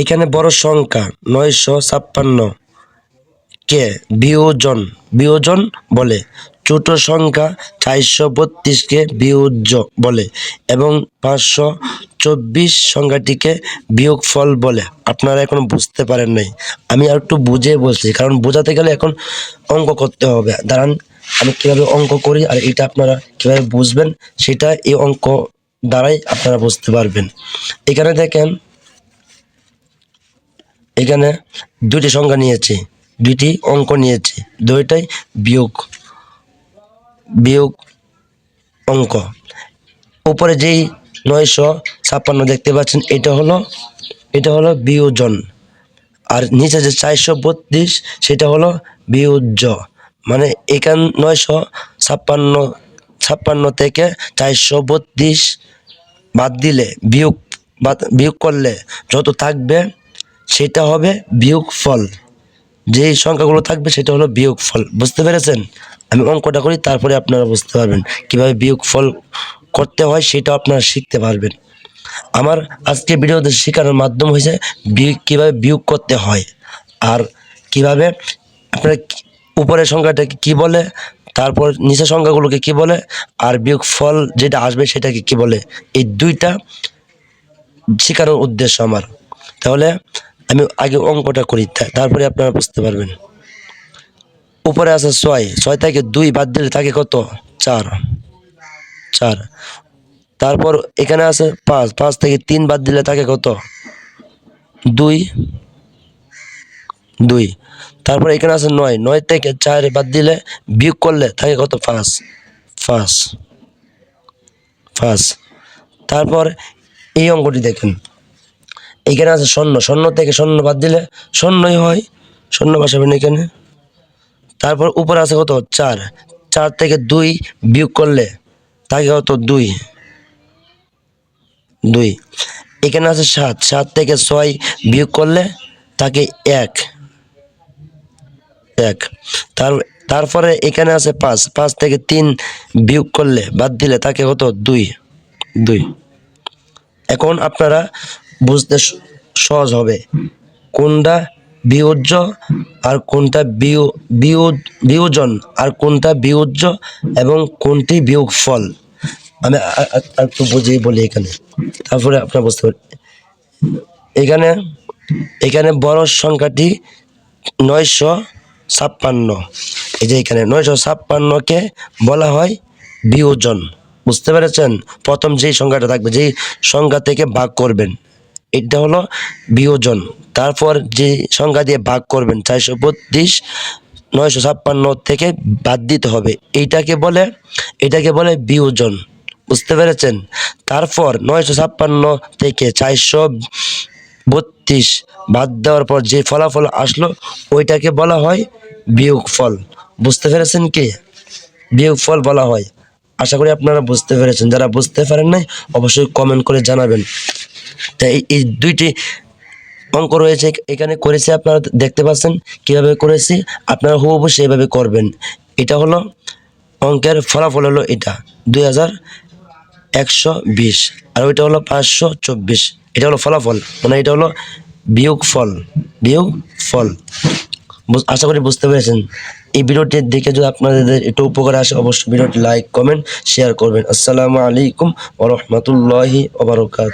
এখানে বড় সংখ্যা, নয়শো ছাপ্পান্ন। কে? বিয়োজন। বিয়োজন বলে। ছোট সংখ্যা চারশো বত্রিশকে বিয়োজ্য বলে এবং পাঁচশো চব্বিশ সংখ্যাটিকে বিয়োগফল বলে। আপনারা এখন বুঝতে পারেন নাই। আমি আর একটু বুঝে বলছি, কারণ বোঝাতে গেলে এখন অঙ্ক করতে হবে। দাঁড়ান, আমি কীভাবে অঙ্ক করি আর এটা আপনারা কীভাবে বুঝবেন, সেটা এই অঙ্ক দ্বারাই আপনারা বুঝতে পারবেন। এখানে দেখেন এখানে দুটি সংখ্যা নিয়েছি। দুটি অঙ্ক নিয়েছি। দুইটাই বিয়োগ বিয়োগ অঙ্ক। উপরে যেই নয়শো ছাপ্পান্ন দেখতে পাচ্ছেন, এটা হলো এটা হলো বিয়োজন। আর নিচে যে চারশো বত্রিশ, সেটা হলো বিয়োজ্য। মানে এখান নয়শো ছাপ্পান্ন ছাপ্পান্ন থেকে চারশো বত্রিশ বাদ দিলে, বিয়োগ বিয়োগ করলে যত থাকবে সেটা হবে বিয়োগ ফল। যেই সংখ্যাগুলো থাকবে সেটা হলো বিয়োগ ফল। বুঝতে পেরেছেন? আমি অঙ্কটা করি, তারপরে আপনারা বুঝতে পারবেন কীভাবে বিয়োগ ফল করতে হয় সেটা আপনারা শিখতে পারবেন। আমার আজকে ভিডিওতে শেখানোর মাধ্যম হয়েছে কীভাবে বিয়োগ করতে হয় আর কীভাবে আপনারা উপরের সংখ্যাটাকে কি বলে, তারপর নিচের সংখ্যাগুলোকে কি বলে, আর বিয়োগ ফল যেটা আসবে সেটাকে কি বলে। এই দুইটা শেখানোর উদ্দেশ্য আমার। তাহলে আমি আগে অঙ্কটা করি তারপরে আপনারা বুঝতে পারবেন। উপরে আছে ছয় ছয় থেকে দুই বাদ দিলে থাকে কত? চার। চার। তারপর এখানে আছে পাঁচ পাঁচ থেকে তিন বাদ দিলে থাকে কত? দুই। দুই। তারপর এখানে আছে নয় নয় থেকে চার বাদ দিলে বিয়োগ করলে থাকে কত? পাঁচ। পাঁচ। পাঁচ। তারপর এই অঙ্কটি দেখেন। এখানে আছে শূন্য শূন্য থেকে শূন্য বাদ দিলে শূন্যই হয়। শূন্য বসাবেন এখানে। তারপর উপরে আছে কত? চার। চার থেকে দুই বিয়োগ করলে থাকে কত? দুই। দুই। এখানে আছে সাত। সাত থেকে ছয় বিয়োগ করলে তাকে এক। এক। তার, তারপরে এখানে আছে পাঁচ। পাঁচ থেকে তিন বিয়োগ করলে বাদ দিলে তাকে কত? দুই। দুই। এখন আপনারা বুঝতে সহজ হবে। কোনটা বিয়োজ্য আর কোনটা বিয়োজন আর কোনটা বিয়োজ্য এবং কোনটি বিয়োগ ফল আমি একটু বুঝিয়ে বলি এখানে। তারপরে আপনার বুঝতে পারবেন এখানে এখানে বড় সংখ্যাটি নয়শো ছাপ্পান্ন। এই যে এখানে নয়শো ছাপ্পান্নকে বলা হয় বিয়োজন। বুঝতে পেরেছেন? প্রথম যেই সংখ্যাটা থাকবে, যেই সংখ্যা থেকে ভাগ করবেন। এটা হলো বিয়োজন। তারপর যে সংখ্যা দিয়ে ভাগ করবেন, চারশো বত্রিশ, নয়শো ছাপ্পান্ন থেকে বাদ দিতে হবে। এইটাকে বলে, এটাকে বলে বিয়োজন। বুঝতে পেরেছেন? তারপর নয়শো ছাপ্পান্ন থেকে চারশো বত্রিশ বাদ দেওয়ার পর যে ফলাফল আসলো, ওইটাকে বলা হয় বিয়োগ ফল বুঝতে পেরেছেন কি? বিয়োগ ফল বলা হয়। আশা করি আপনারা বুঝতে পেরেছেন। যারা বুঝতে পারেন নাই, অবশ্যই কমেন্ট করে জানাবেন। তাই এই- দুইটি অঙ্ক রয়েছে, এখানে করেছি আপনারা দেখতে পাচ্ছেন কীভাবে করেছি, আপনারা হুবহু সেইভাবে করবেন। এটা হলো অঙ্কের ফলাফল হলো এটা, দুই হাজার একশো বিশ, আর ওইটা হলো পাঁচশো চব্বিশ। এটা হলো ফলাফল মানে এটা হলো বিয়োগ ফল বিয়োগ ফল আশা করি বুঝতে পেরেছেন। এই ভিডিওটি দেখে যদি আপনাদের একটু উপকার আসে, অবশ্যই ভিডিওটি লাইক, কমেন্ট, শেয়ার করবেন। আসসালামু আলাইকুম ওরহমতুল্লাহি ওবরকাত